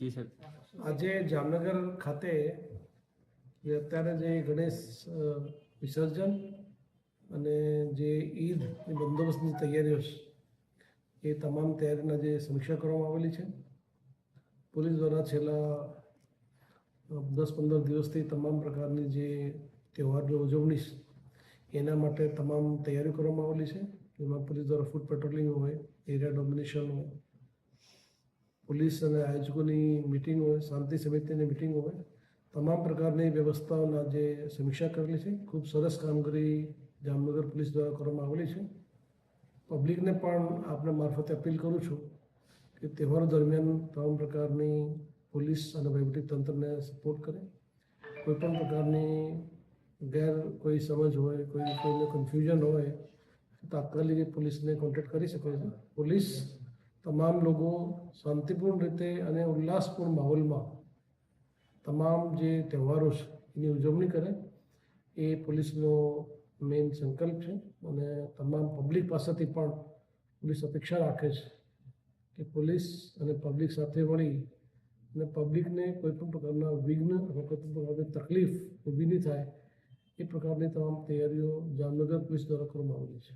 જી sir. આજે જામનગર ખાતે અત્યારે જે ગણેશ વિસર્જન અને જે ઈદની બંદોબસ્તની તૈયારીઓ એ તમામ તૈયારીના જે સમીક્ષા કરવામાં આવેલી છે. પોલીસ દ્વારા છેલ્લા દસ પંદર દિવસથી તમામ પ્રકારની જે તહેવારની ઉજવણી એના માટે તમામ તૈયારીઓ કરવામાં આવેલી છે. એમાં પોલીસ દ્વારા ફૂડ પેટ્રોલિંગ હોય, એરિયા ડોમિનેશન હોય પોલીસ અને આયોજકોની મિટિંગ હોય, શાંતિ સમિતિની મિટિંગ હોય, તમામ પ્રકારની વ્યવસ્થાઓના જે સમીક્ષા કરેલી છે, ખૂબ સરસ કામગીરી જામનગર પોલીસ દ્વારા કરવામાં આવેલી છે. પબ્લિકને પણ આપણે મારફતે અપીલ કરું છું કે તહેવારો દરમિયાન તમામ પ્રકારની પોલીસ અને વહીવટી તંત્રને સપોર્ટ કરે. કોઈપણ પ્રકારની ગેર કોઈ સમજ હોય, કોઈ કોઈને કન્ફ્યુઝન હોય, તાત્કાલિક પોલીસને કોન્ટેક્ટ કરી શકે છે. પોલીસ તમામ લોકો શાંતિપૂર્ણ રીતે અને ઉલ્લાસપૂર્ણ માહોલમાં તમામ જે તહેવારો છે, એની ઉજવણી કરે, એ પોલીસનો મેઇન સંકલ્પ છે અને તમામ પબ્લિક પાસેથી પણ પોલીસ અપેક્ષા રાખે છે કે પોલીસ અને પબ્લિક સાથે મળી અને પબ્લિકને કોઈ પણ પ્રકારના વિઘ્ન અથવા કોઈ પણ પ્રકારની તકલીફ ઊભી નહીં થાય, એ પ્રકારની તમામ તૈયારીઓ જામનગર પોલીસ દ્વારા કરવામાં આવેલી છે.